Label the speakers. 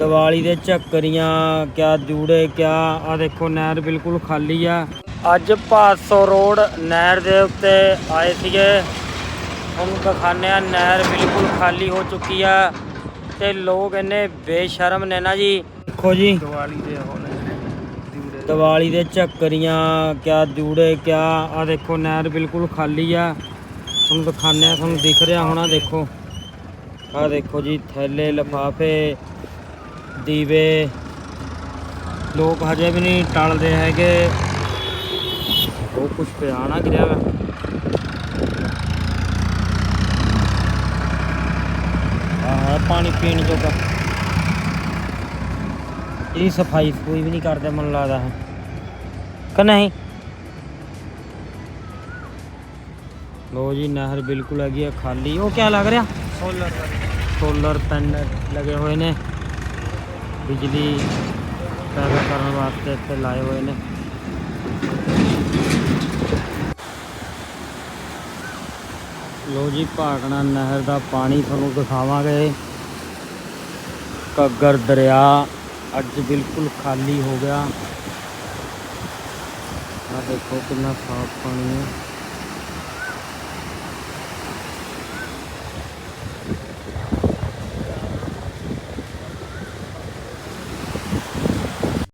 Speaker 1: ਦੀਵਾਲੀ ਦੇ ਝੱਕਰੀਆਂ ਕਿਆ ਜੂੜੇ ਕਿਆ ਆ ਦੇਖੋ ਨਹਿਰ ਬਿਲਕੁਲ ਖਾਲੀ ਆ। ਅੱਜ 500 ਰੋਡ ਨਹਿਰ ਦੇ ਉੱਤੇ ਆਏ ਸੀਗੇ। ਹੁਣ ਦਿਖਾਉਂਦੇ ਆ ਨਹਿਰ ਬਿਲਕੁਲ ਖਾਲੀ ਹੋ ਚੁੱਕੀ ਆ ਤੇ ਲੋਕ ਇੰਨੇ ਬੇਸ਼ਰਮ ਨੇ ਨਾ ਜੀ। ਦੇਖੋ ਜੀ।
Speaker 2: ਦੀਵਾਲੀ ਦੇ ਹੋਣੇ
Speaker 1: ਦੀਵਾਲੀ ਦੇ ਝੱਕਰੀਆਂ ਕਿਆ ਜੂੜੇ ਕਿਆ ਆ ਦੇਖੋ ਨਹਿਰ ਬਿਲਕੁਲ ਖਾਲੀ ਆ। ਤੁਹਾਨੂੰ ਦਿਖਾਉਂਦੇ ਆ ਤੁਹਾਨੂੰ ਦਿਖ ਰਿਹਾ ਹੋਣਾ ਦੇਖੋ। ਆ ਦੇਖੋ ਜੀ ਥੈਲੇ ਲਫਾਫੇ ਦੀਵੇ। ਲੋਕ ਹਜੇ ਵੀ ਨਹੀਂ ਟਲਦੇ ਹੈਗੇ। ਉਹ ਕੁਝ ਪਿਆ ਨਾ ਗਿਰਿਆ ਵਾ ਆਹ ਪਾਣੀ ਪੀਣ ਜੋਗਾ। ਇਹ ਸਫ਼ਾਈ ਕੋਈ ਵੀ ਨਹੀਂ ਕਰਦੇ ਮਨ ਲੱਗਦਾ ਹੈ ਕਿ ਨਹੀਂ? ਲੋ ਜੀ ਨਹਿਰ ਬਿਲਕੁਲ ਹੈਗੀ ਆ ਖਾਲੀ। ਉਹ ਕਿਆ ਲੱਗ ਰਿਹਾ?
Speaker 2: ਸੋਲਰ
Speaker 1: ਸੋਲਰ ਪੈਨਲ ਲੱਗੇ ਹੋਏ ਨੇ। ਬਿਜਲੀ ਪੈਦਾ ਕਰਨ ਵਾਸਤੇ ਇੱਥੇ ਲਾਏ ਹੋਏ ਨੇ। ਲੋ ਜੀ, ਭਾਗਣਾ ਨਹਿਰ ਦਾ ਪਾਣੀ ਤੁਹਾਨੂੰ ਦਿਖਾਵਾਂਗੇ। ਘੱਗਰ ਦਰਿਆ ਅੱਜ ਬਿਲਕੁਲ ਖਾਲੀ ਹੋ ਗਿਆ। ਆ ਦੇਖੋ ਕਿੰਨਾ ਸਾਫ਼ ਪਾਣੀ ਹੈ।